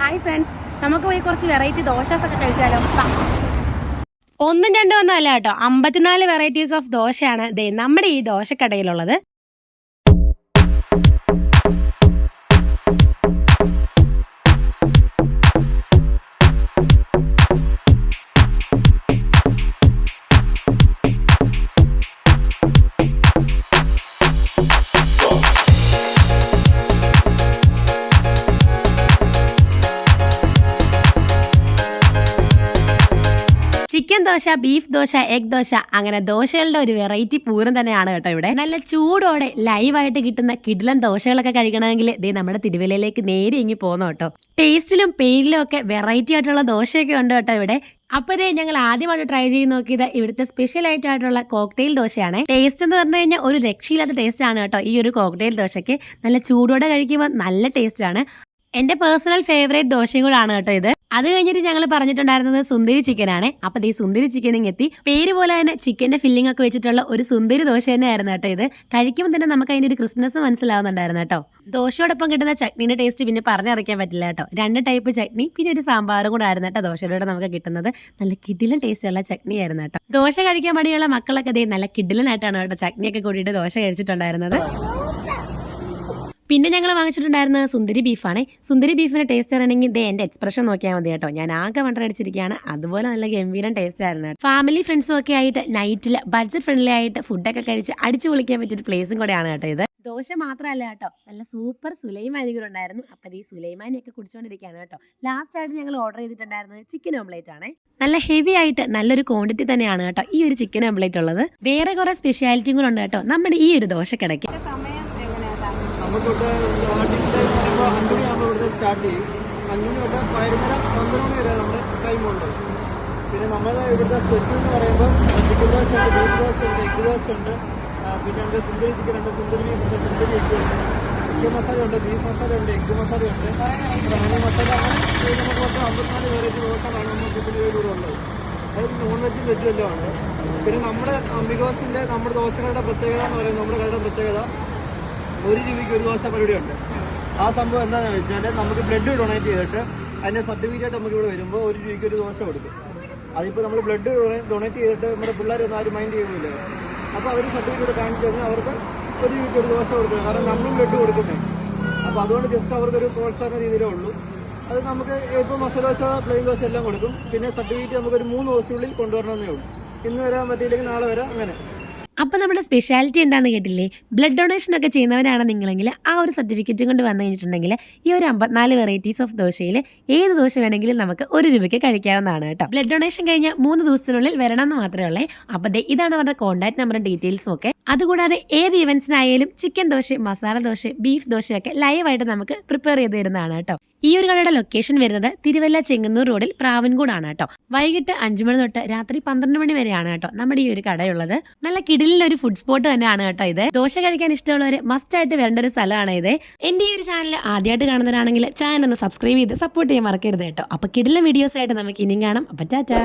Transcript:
Hi friends നമുക്ക് പോയി കുറച്ച് വെറൈറ്റി ദോശസ് ഒക്കെ കഴിച്ചാലോ? ഒന്നും രണ്ടും ഒന്നും അല്ല കേട്ടോ. അമ്പത്തിനാല് വെറൈറ്റീസ് ഓഫ് ദോശയാണ് ദേ നമ്മുടെ ഈ ദോശക്കടയിലുള്ളത്. Chicken dosa beef dosa egg dosa അങ്ങനെ ദോശകളുടെ ഒരു വെറൈറ്റി പൂരം തന്നെയാണ് കേട്ടോ ഇവിടെ. നല്ല ചൂടോടെ ലൈവായിട്ട് കിട്ടുന്ന കിടിലൻ ദോശകളൊക്കെ കഴിക്കണമെങ്കിൽ ദേ നമ്മുടെ തിരുവല്ലയിലേക്ക് നേരെ ഇങ്ങി പോകുന്നു കേട്ടോ. ടേസ്റ്റിലും പേരിലും ഒക്കെ വെറൈറ്റി ആയിട്ടുള്ള ദോശയൊക്കെ ഉണ്ട് കേട്ടോ ഇവിടെ. അപ്പൊ ഇതേ ഞങ്ങൾ ആദ്യമായിട്ട് ട്രൈ ചെയ്ത് നോക്കിയത് ഇവിടുത്തെ സ്പെഷ്യൽ ആയിട്ടുള്ള കോക്ടെയിൽ ദോശയാണ്. ടേസ്റ്റ് എന്ന് പറഞ്ഞു കഴിഞ്ഞാൽ ഒരു രക്ഷയില്ലാത്ത ടേസ്റ്റ് ആണ് കേട്ടോ ഈ ഒരു കോക്ടെയിൽ ദോശയ്ക്ക്. നല്ല ചൂടോടെ കഴിക്കുമ്പോൾ നല്ല ടേസ്റ്റ് ആണ്. എന്റെ പേഴ്സണൽ ഫേവറേറ്റ് ദോശയും കൂടാണ് കേട്ടോ ഇത്. അത് കഴിഞ്ഞിട്ട് ഞങ്ങൾ പറഞ്ഞിട്ടുണ്ടായിരുന്നത് സുന്ദരി ചിക്കൻ ആണ് അപ്പൊ ഈ സുന്ദരി ചിക്കൻ എത്തി പേര് പോലെ തന്നെ ചിക്കന്റെ ഫില്ലിംഗ് ഒക്കെ വെച്ചിട്ടുള്ള ഒരു സുന്ദരി ദോശ തന്നെയായിരുന്നു കേട്ടോ ഇത്. കഴിക്കുമ്പോൾ തന്നെ നമുക്ക് അതിന്റെ ഒരു ക്രിസ്മസ് മനസ്സിലാവുന്നുണ്ടായിരുന്നു കേട്ടോ. ദോശയോടൊപ്പം കിട്ടുന്ന ചട്നിന്റെ ടേസ്റ്റ് പിന്നെ പറഞ്ഞറിയിക്കാൻ പറ്റില്ല കേട്ടോ. രണ്ട് ടൈപ്പ് ചട്നി പിന്നെ ഒരു സാമ്പാറും കൂടെ ആയിരുന്നു കേട്ടോ ദോശയിലൂടെ നമുക്ക് കിട്ടുന്നത്. നല്ല കിഡിലൻ ടേസ്റ്റ് ഉള്ള ചട്നി ആയിരുന്നു കേട്ടോ. ദോശ കഴിക്കാൻ മടിയുള്ള മക്കളൊക്കെ ദേ നല്ല കിഡിലനായിട്ടാണ് കേട്ടോ ചട്നിയൊക്കെ കൂടിയിട്ട് ദോശ കഴിച്ചിട്ടുണ്ടായിരുന്നത്. പിന്നെ ഞങ്ങൾ വാങ്ങിച്ചിട്ടുണ്ടായിരുന്ന സുന്ദരി ബീഫാണ്. സുന്ദരി ബീഫിന്റെ ടേസ്റ്റ് അറിയണമെങ്കിൽ ദേ എന്റെ എക്സ്പ്രഷൻ നോക്കിയാൽ മതി കേട്ടോ. ഞാൻ ആകെ വണ്ടടിച്ചിരിക്കുകയാണ് അതുപോലെ നല്ല ഗംഭീരം ടേസ്റ്റ് ആയിരുന്നു ഫാമിലി ഫ്രണ്ട്സും ഒക്കെ ആയിട്ട് നൈറ്റിൽ ബഡ്ജറ്റ് ഫ്രണ്ട്ലി ആയിട്ട് ഫുഡൊക്കെ കഴിച്ച് അടിച്ചു കുളിക്കാൻ പറ്റിയ ഒരു പ്ലേസും കൂടെയാണ് കേട്ടോ ഇത്. ദോശ മാത്രമല്ല കേട്ടോ. നല്ല സൂപ്പർ സുലൈമാനി കൂടെ ഉണ്ടായിരുന്നു. അപ്പം ഈ സുലൈമാനി ഒക്കെ കുടിച്ചുകൊണ്ടിരിക്കുകയാണ് കേട്ടോ. ലാസ്റ്റ് ആയിട്ട് ഞങ്ങൾ ഓർഡർ ചെയ്തിട്ടുണ്ടായിരുന്നത് ചിക്കൻ ഓംലേറ്റ് ആണ്. നല്ല ഹെവി ആയിട്ട് നല്ലൊരു ക്വാണ്ടിറ്റി തന്നെയാണ് കേട്ടോ ഈ ഒരു ചിക്കൻ ഓംലേറ്റ് ഉള്ളത്. വേറെ കുറെ സ്പെഷ്യാലിറ്റിയും കൂടെ ഉണ്ട് കേട്ടോ. നമ്മുടെ ഈ ഒരു ദോശക്കിടയ്ക്ക്. നമുക്കിവിടെ ടൈം പറയുമ്പോൾ അഞ്ച് മണിയാകുമ്പോൾ ഇവിടുത്തെ സ്റ്റാർട്ട് ചെയ്യും. അഞ്ച് മണി തൊട്ട് വൈകുന്നേരം പന്ത്രണ്ട് മണി വരെ നമ്മുടെ ടൈമുണ്ട് പിന്നെ നമ്മൾ ഇവിടുത്തെ സ്പെഷ്യൽ എന്ന് പറയുമ്പോൾ ചിക്കൻ ദോശ ഉണ്ട് ബീഫ് ദോശ ഉണ്ട് എഗ് ദോശ ഉണ്ട് പിന്നെ ഉണ്ട് സുന്ദരി ചിക്കൻ ഉണ്ട് സുന്ദരി ബീഫ് ഉണ്ട് സുന്ദരി എഗ് ഉണ്ട്. ചിക്കൻ മസാല ഉണ്ട് ബീഫ് മസാല ഉണ്ട് എഗ് മസാല ഉണ്ട്. റാണി മസാല അങ്ങനെ നമുക്ക് മൊത്തം അമ്പത്തിനാല് വെറൈറ്റി ദോശകളാണ് നമുക്ക് കൂടെ ഉള്ളത്. അതായത് നോൺ വെജും വെജും എല്ലാം ആണ്. പിന്നെ നമ്മുടെ അംബികോസിന്റെ നമ്മുടെ ദോശകളുടെ പ്രത്യേകത എന്ന് പറയുന്നത് നമ്മുടെ കടയുടെ പ്രത്യേകത. ഒരു രൂപയ്ക്ക് ഒരു ദോശ പരിപാടിയുണ്ട്. ആ സംഭവം എന്താണെന്ന് വെച്ചാൽ നമുക്ക് ബ്ലഡ് ഡൊണേറ്റ് ചെയ്തിട്ട് അതിന്റെ സർട്ടിഫിക്കറ്റ് നമുക്ക് ഇവിടെ വരുമ്പോൾ ഒരു രൂപയ്ക്ക് ഒരു ദിവസം കൊടുക്കും. അതിപ്പോൾ നമ്മൾ ബ്ലഡ് ഡൊണേറ്റ് ചെയ്തിട്ട് നമ്മുടെ പിള്ളേരൊന്നും ആരും മൈൻഡ് ചെയ്യുന്നില്ല. അപ്പോൾ അവർ സർട്ടിഫിക്കറ്റ് കാണിച്ചു കഴിഞ്ഞാൽ അവർക്ക് ഒരു രൂപയ്ക്ക് ഒരു ദിവസം കൊടുക്കുക കാരണം നമ്മളും ബ്ലഡ് കൊടുക്കുന്നേ. അപ്പോൾ അതുകൊണ്ട് ജസ്റ്റ് അവർക്കൊരു പ്രോത്സാഹന രീതിയിലേ ഉള്ളൂ. അത് നമുക്ക് ഇപ്പോൾ മസാല ദോശ പ്ലെയിൻ ദോശ എല്ലാം കൊടുക്കും. പിന്നെ സർട്ടിഫിക്കറ്റ് നമുക്കൊരു മൂന്ന് ദിവസത്തിനുള്ളിൽ കൊണ്ടുവരണമെന്നേ ഉള്ളൂ. ഇന്ന് വരാൻ പറ്റിയില്ലെങ്കിൽ നാളെ വരാം അങ്ങനെ. അപ്പൊ നമ്മുടെ സ്പെഷ്യാലിറ്റി എന്താണെന്ന് കേട്ടില്ലേ? ബ്ലഡ് ഡൊണേഷൻ ഒക്കെ ചെയ്യുന്നവരാണ് നിങ്ങളെങ്കിൽ ആ ഒരു സർട്ടിഫിക്കറ്റ് കൊണ്ട് വന്നു കഴിഞ്ഞിട്ടുണ്ടെങ്കിൽ ഈ ഒരു അമ്പത്തിനാല് വെറൈറ്റീസ് ഓഫ് ദോശയിൽ ഏത് ദോശ വേണമെങ്കിലും നമുക്ക് ഒരു രൂപയ്ക്ക് കഴിക്കാവുന്നതാണ് കേട്ടോ. ബ്ലഡ് ഡൊണേഷൻ കഴിഞ്ഞാൽ മൂന്ന് ദിവസത്തിനുള്ളിൽ വരണം എന്ന് മാത്രമേ ഉള്ളേ. അപ്പോൾ ഇതാണ് അവരുടെ കോൺടാക്ട് നമ്പറും ഡീറ്റെയിൽസും ഒക്കെ. അതുകൂടാതെ ഏത് ഇവന്റ്സിനായാലും ചിക്കൻ ദോശ മസാല ദോശ ബീഫ് ദോശയൊക്കെ ലൈവായിട്ട് നമുക്ക് പ്രിപ്പയർ ചെയ്ത് തരുന്നതാണ് കേട്ടോ. ഈ ഒരു കടയുടെ ലൊക്കേഷൻ വരുന്നത് തിരുവല്ല ചെങ്ങന്നൂർ റോഡിൽ പ്രാവൻകൂടാണ് കേട്ടോ. വൈകിട്ട് അഞ്ചു മണി തൊട്ട് രാത്രി പന്ത്രണ്ട് മണി വരെയാണ് കേട്ടോ നമ്മുടെ ഈ ഒരു കടയുള്ളത്. നല്ല കിടിലിൽ ഒരു ഫുഡ് സ്പോട്ട് തന്നെയാണ് കേട്ടോ ഇത്. ദോശ കഴിക്കാൻ ഇഷ്ടമുള്ളവർ മസ്റ്റ് ആയിട്ട് വരേണ്ട ഒരു സ്ഥലമാണ് ഇത്. എന്റെ ഈ ഒരു ചാനൽ ആദ്യമായിട്ട് കാണുന്നവരാണെങ്കിൽ ചാനൽ ഒന്ന് സബ്സ്ക്രൈബ് ചെയ്ത് സപ്പോർട്ട് ചെയ്യാൻ മറക്കരുത് കേട്ടോ. അപ്പൊ കിടിലൻ വീഡിയോസ് ആയിട്ട് നമുക്ക് ഇനിയും കാണാം. അപ്പൊ ടാറ്റാ